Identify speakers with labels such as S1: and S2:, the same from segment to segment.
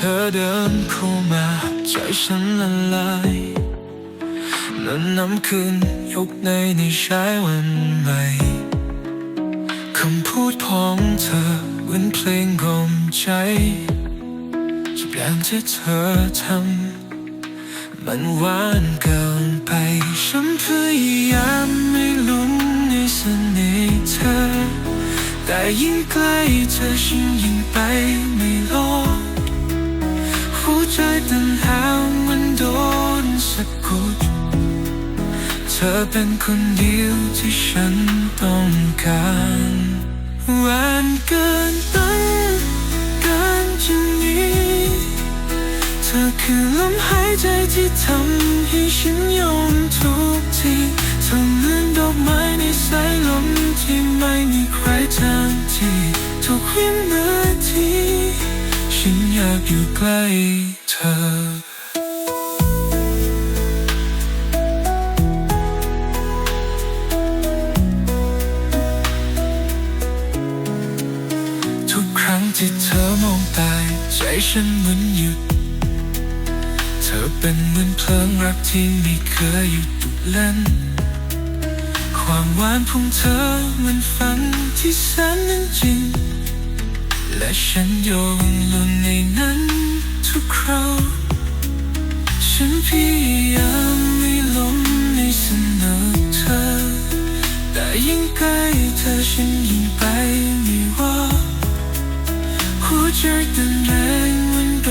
S1: เดินเข้ามา ใจฉันละลายและน้ำคืนยกในในช้าวันใหม่คำพูดของเธอเหมือนเพลงกล่อมใจทุกอย่างที่เธอทำมันหวานเกินไป ฉันพยายามไม่ลุ้นในเสน่ห์เธอ แต่ยิ่งใกล้เธอฉันยิ่งไปไม่รอด ใจเต้นหาวมันโดนสะกด เธอเป็นคนเดียวที่ฉันต้องการหวานเกินต้นกินจะหนี้เธอคือลมหายใจที่ทำให้ฉันยอมทุกทีเธอเหมือนดอกไม้ในสายลมที่ไม่มีใครทางที่ทุกวินาที ฉันอยากอยู่ใกล้เธอทุกครั้งที่เธอมองตาใจฉันเหมือนหยุด เธอเป็นเหมือนเพลิงรักที่ไม่เคยหยุดตุเล่น ความหวานของเธอเหมันฝันที่แสนนั้นจริง และฉันโยงลงในนั้นทุกคราวฉันพยายามไม่หลงในสนอเธอ แต่ยิ่งใกล้เธอฉันยิ่งไปไม่รอดหัวใจเต้นแรงมันโด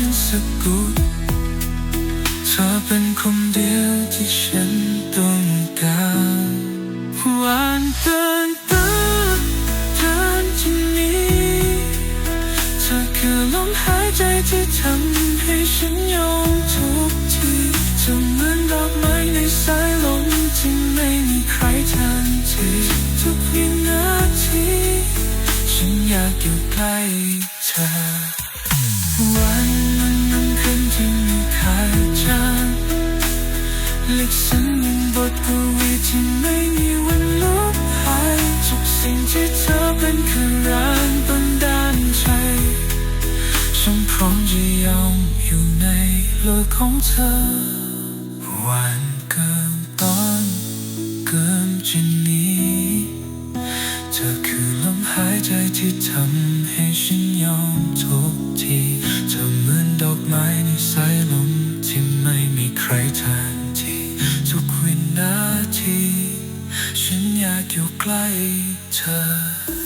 S1: นสะกุดเธอเป็นคนเดียวที่ฉันต้องการ คือลมหายใจที่ทำให้ฉันยอมทุกทีเธอเหมือนดอกไม้ในสายลมที่ไม่มีใครทันทีทุกวินาทีฉันอยากอยู่ใกล้เธอ วันมันนั้นคืนที่มีค่าจางลึกซึ้งเหมือนบทกวีที่ไม่มีวันลบหายทุกสิ่งที่เธอ ของเธอ วันเกินตอนเกินจะหนี้เธอคือลมหายใจที่ทำให้ฉันยอมทุกทีเธอเหมือนดอกไม้ในสายลมที่ไม่มีใครแทนที่ทุกวินาที ฉันอยากอยู่ใกล้เธอ